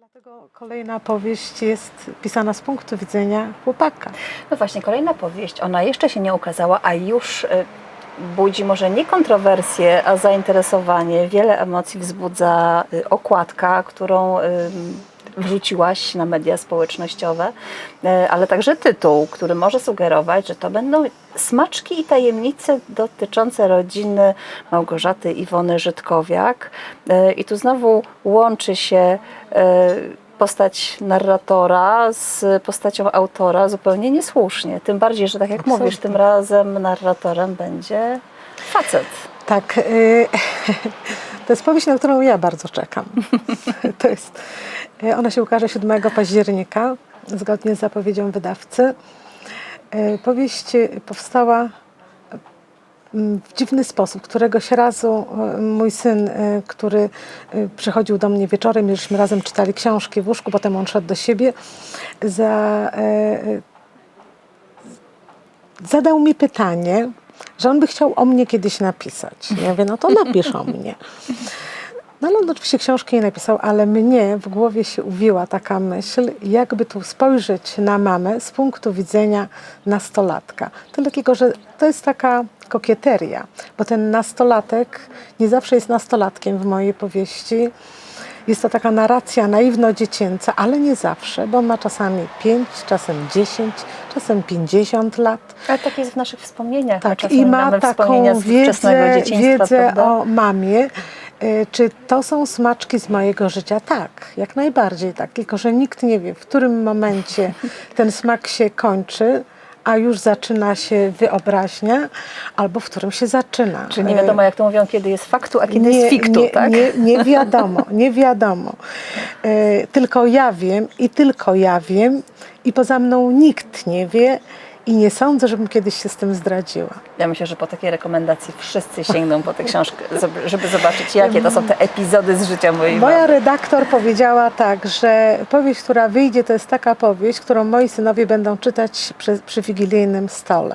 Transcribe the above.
Dlatego kolejna powieść jest pisana z punktu widzenia chłopaka. No właśnie, kolejna powieść, ona jeszcze się nie ukazała, a już y, budzi może nie kontrowersje, a zainteresowanie. Wiele emocji wzbudza y, okładka, którą wrzuciłaś na media społecznościowe, y, ale także tytuł, który może sugerować, że to będą smaczki i tajemnice dotyczące rodziny Małgorzaty Iwony Żydkowiak. Y, I tu znowu łączy się y, postać narratora z postacią autora zupełnie niesłusznie. Tym bardziej, że tak jak Absolutnie. mówisz, tym razem narratorem będzie facet. Tak, y, to jest powieść, na którą ja bardzo czekam. To jest, y, ona się ukaże 7 października, zgodnie z zapowiedzią wydawcy. Y, Powieść y, powstała w dziwny sposób. Któregoś razu mój syn, który przychodził do mnie wieczorem, żeśmy razem czytali książki w łóżku, potem on szedł do siebie, za, zadał mi pytanie, że on by chciał o mnie kiedyś napisać. Ja mówię, no to napisz o mnie. No ale on oczywiście książki nie napisał, ale mnie w głowie się uwiła taka myśl, jakby tu spojrzeć na mamę z punktu widzenia nastolatka. Tyle tylko, że to jest taka kokieteria, bo ten nastolatek nie zawsze jest nastolatkiem w mojej powieści. Jest to taka narracja naiwno-dziecięca, ale nie zawsze, bo on ma czasami 5, czasem 10, czasem 50 lat. Ale tak jest w naszych wspomnieniach. Tak, i ma taką wiedzę, wiedzę o mamie. Y, Czy to są smaczki z mojego życia? Tak, jak najbardziej tak. Tylko, że nikt nie wie, w którym momencie ten smak się kończy, a już zaczyna się wyobraźnia, albo w którym się zaczyna. Czyli nie wiadomo, jak to mówią, kiedy jest faktu, a kiedy jest fiktu, nie, tak? Nie, nie wiadomo, nie wiadomo. E, tylko ja wiem i tylko ja wiem i poza mną nikt nie wie i nie sądzę, żebym kiedyś się z tym zdradziła. Ja myślę, że po takiej rekomendacji wszyscy sięgną po tę książkę, żeby zobaczyć, jakie to są te epizody z życia mojej Moja mamy. redaktor powiedziała tak, że powieść, która wyjdzie, to jest taka powieść, którą moi synowie będą czytać przy, przy wigilijnym stole.